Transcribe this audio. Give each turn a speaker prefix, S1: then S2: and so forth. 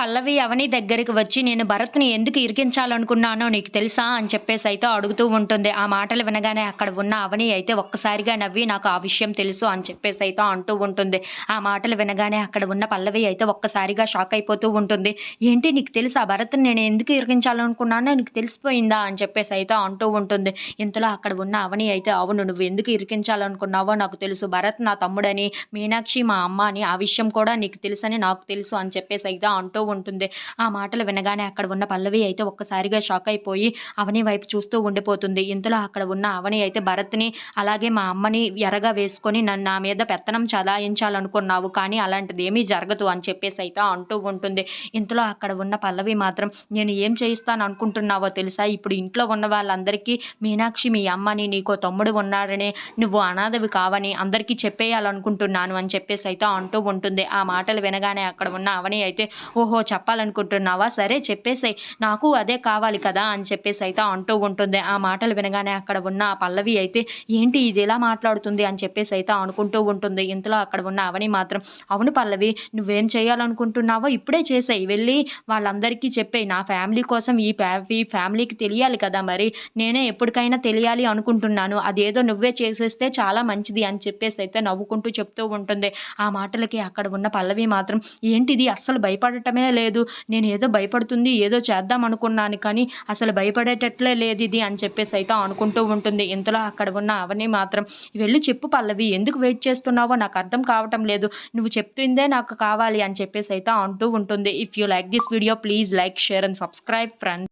S1: పల్లవి అవని దగ్గరికి వచ్చి నేను భరత్ని ఎందుకు ఇరికించాలనుకున్నానో నీకు తెలుసా? అని చెప్పేసి అయితే అడుగుతూ ఉంటుంది. ఆ మాటలు వినగానే అక్కడ ఉన్న అవని అయితే ఒక్కసారిగా నవ్వి నాకు ఆ విషయం తెలుసు అని చెప్పేసి అయితే అంటూ ఉంటుంది. ఆ మాటలు వినగానే అక్కడ ఉన్న పల్లవి అయితే ఒక్కసారిగా షాక్ అయిపోతూ ఉంటుంది. ఏంటి నీకు తెలుసా? భరత్ని నేను ఎందుకు ఇరికించాలనుకున్నానో నీకు తెలిసిపోయిందా? అని చెప్పేసి అయితే అంటూ ఉంటుంది. ఇంతలో అక్కడ ఉన్న అవని అయితే అవును నువ్వు ఎందుకు ఇరికించాలనుకున్నావో నాకు తెలుసు. భరత్ నా తమ్ముడని మీనాక్షి మా అమ్మ అని ఆ విషయం కూడా నీకు తెలుసని నాకు తెలుసు అని చెప్పేసి అయితే అంటూ ఉంటుంది. ఆ మాటలు వినగానే అక్కడ ఉన్న పల్లవి అయితే ఒక్కసారిగా షాక్ అయిపోయి అవని వైపు చూస్తూ ఉండిపోతుంది. ఇంతలో అక్కడ ఉన్న అవని అయితే భరత్ని అలాగే మా అమ్మని ఎరగా వేసుకొని నన్ను నా మీద పెత్తనం చలాయించాలనుకున్నావు. కానీ అలాంటిది ఏమీ జరగదు అని చెప్పేసి అయితే అంటూ ఉంటుంది. ఇంతలో అక్కడ ఉన్న పల్లవి మాత్రం నేను ఏం చేయిస్తాను అనుకుంటున్నావో తెలుసా? ఇప్పుడు ఇంట్లో ఉన్న వాళ్ళందరికీ మీనాక్షి మీ అమ్మని నీకో తమ్ముడు ఉన్నాడని నువ్వు అనాథవి కావని అందరికీ చెప్పేయాలనుకుంటున్నాను అని చెప్పేసి అయితే అంటూ ఉంటుంది. ఆ మాటలు వినగానే అక్కడ ఉన్న అవని అయితే ఓహో ఓహో చెప్పాలనుకుంటున్నావా? సరే చెప్పేసే నాకు అదే కావాలి కదా అని చెప్పేసి అయితే అంటూ ఉంటుంది. ఆ మాటలు వినగానే అక్కడ ఉన్న ఆ పల్లవి అయితే ఏంటి ఇది ఎలా మాట్లాడుతుంది? అని చెప్పేసి అయితే అనుకుంటూ ఉంటుంది. ఇంతలో అక్కడ ఉన్న అవని మాత్రం అవును పల్లవి నువ్వేం చేయాలనుకుంటున్నావో ఇప్పుడే చేసాయి. వెళ్ళి వాళ్ళందరికీ చెప్పాయి. నా ఫ్యామిలీ కోసం ఈ ఈ ఫ్యామిలీకి తెలియాలి కదా మరి. నేనే ఎప్పటికైనా తెలియాలి అనుకుంటున్నాను. అదేదో నువ్వే చేసేస్తే చాలా మంచిది అని చెప్పేసి అయితే నవ్వుకుంటూ చెప్తూ ఉంటుంది. ఆ మాటలకి అక్కడ ఉన్న పల్లవి మాత్రం ఏంటిది? అస్సలు భయపడటమే లేదు. నేను ఏదో భయపడుతుంది ఏదో చేద్దాం అనుకున్నాను కానీ అసలు భయపడేటట్లే లేదు ఇది అని చెప్పేసి అయితే అనుకుంటూ ఉంటుంది. ఇంతలో అక్కడ ఉన్న అవని మాత్రం వెళ్ళి చెప్పు పల్లవి ఎందుకు వెయిట్ చేస్తున్నావో నాకు అర్థం కావటం లేదు. నువ్వు చెప్పిందే నాకు కావాలి అని చెప్పేసి అయితే అంటూ ఉంటుంది. If you like this video please like share and subscribe friends